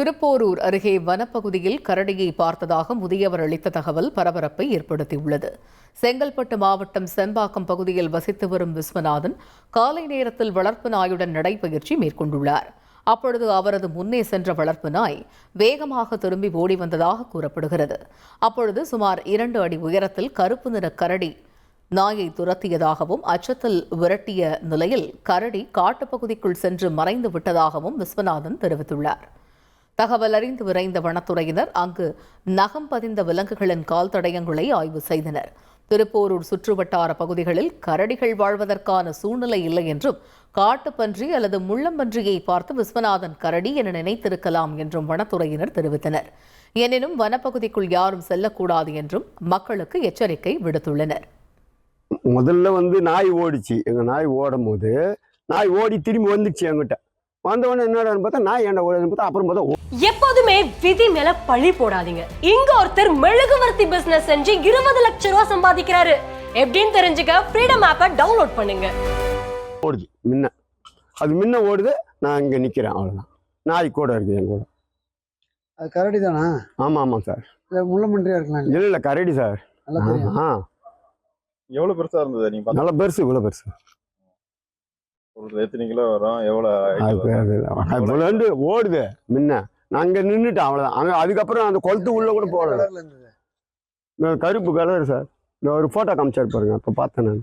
திருப்போரூர் அருகே வனப்பகுதியில் கரடியை பார்த்ததாக முதியவர் அளித்த தகவல் பரபரப்பை ஏற்படுத்தியுள்ளது. செங்கல்பட்டு மாவட்டம் செம்பாக்கம் பகுதியில் வசித்து வரும் விஸ்வநாதன் காலை நேரத்தில் வளர்ப்பு நாயுடன் நடைபயிற்சி மேற்கொண்டுள்ளார். அப்பொழுது அவரது முன்னே சென்ற வளர்ப்பு நாய் வேகமாக திரும்பி ஓடி வந்ததாக கூறப்படுகிறது. அப்பொழுது சுமார் இரண்டு அடி உயரத்தில் கருப்பு நிற கரடி நாயை துரத்தியதாகவும் அச்சத்தில் விரட்டிய நிலையில் கரடி காட்டுப்பகுதிக்குள் சென்று மறைந்து விட்டதாகவும் விஸ்வநாதன் தெரிவித்துள்ளார். தகவல் அறிந்து விரைந்த வனத்துறையினர் அங்கு நகம் பதிந்த விலங்குகளின் கால் தடயங்களை ஆய்வு செய்தனர். திருப்போரூர் சுற்றுவட்டார பகுதிகளில் கரடிகள் வாழ்வதற்கான சூழ்நிலை இல்லை என்றும் காட்டுப்பன்றி அல்லது முள்ளம்பன்றியை பார்த்து விஸ்வநாதன் கரடி என நினைத்திருக்கலாம் என்றும் வனத்துறையினர் தெரிவித்தனர். எனினும் வனப்பகுதிக்குள் யாரும் செல்லக்கூடாது என்றும் மக்களுக்கு எச்சரிக்கை விடுத்துள்ளனர். முதல்ல வந்து நாய் ஓடிச்சு. எங்கள் நாய் ஓடும் போது நாய் ஓடி திரும்பி வந்துச்சு எங்கிட்ட வந்தவொடனே என்னடான்னு பார்த்தா நாய் என்ன பார்த்தா அப்புறம் பார்த்தா எப்போதுமே விதி மேல பழி போடாதீங்க. இங்க ஒருத்தர் மெழுகுவர்த்தி பிசினஸ் செஞ்சு இருபது லட்சம் ரூபாய் சம்பாதிக்கிறாரு. எப்படின்னு தெரிஞ்சுக்க ஃப்ரீடம் ஆப்பை டவுன்லோட் பண்ணுங்க. ஓடுது. முன்ன. அது முன்ன ஓடுது நான் இங்கே நிற்கிறேன் அவ்வளோதான் நாய் கூட இருக்குது என் கூட. அது கரடி தானா? ஆமாம் ஆமாம் சார். இல்லை முள்ளமன்றியா இருக்கலாம். இல்லை இல்லை கரடி சார். நல்லா தெரியும். ஆ எவ்வளவு பெருசா இருந்தது நீங்க நல்ல பெருசு இவ்வளோ பெருசு. எத்தனை கிலோ வரும்? இவ்வளோண்டு ஓடுது முன்ன. நான் அங்கே நின்றுட்டேன் அவ்வளோதான் அங்கே அதுக்கப்புறம் அந்த குளத்து உள்ளே கூட இந்த கருப்பு கலர் சார் இந்த ஒரு ஃபோட்டோ காமிச்சார் பாருங்க அப்போ பார்த்தேன் நான்.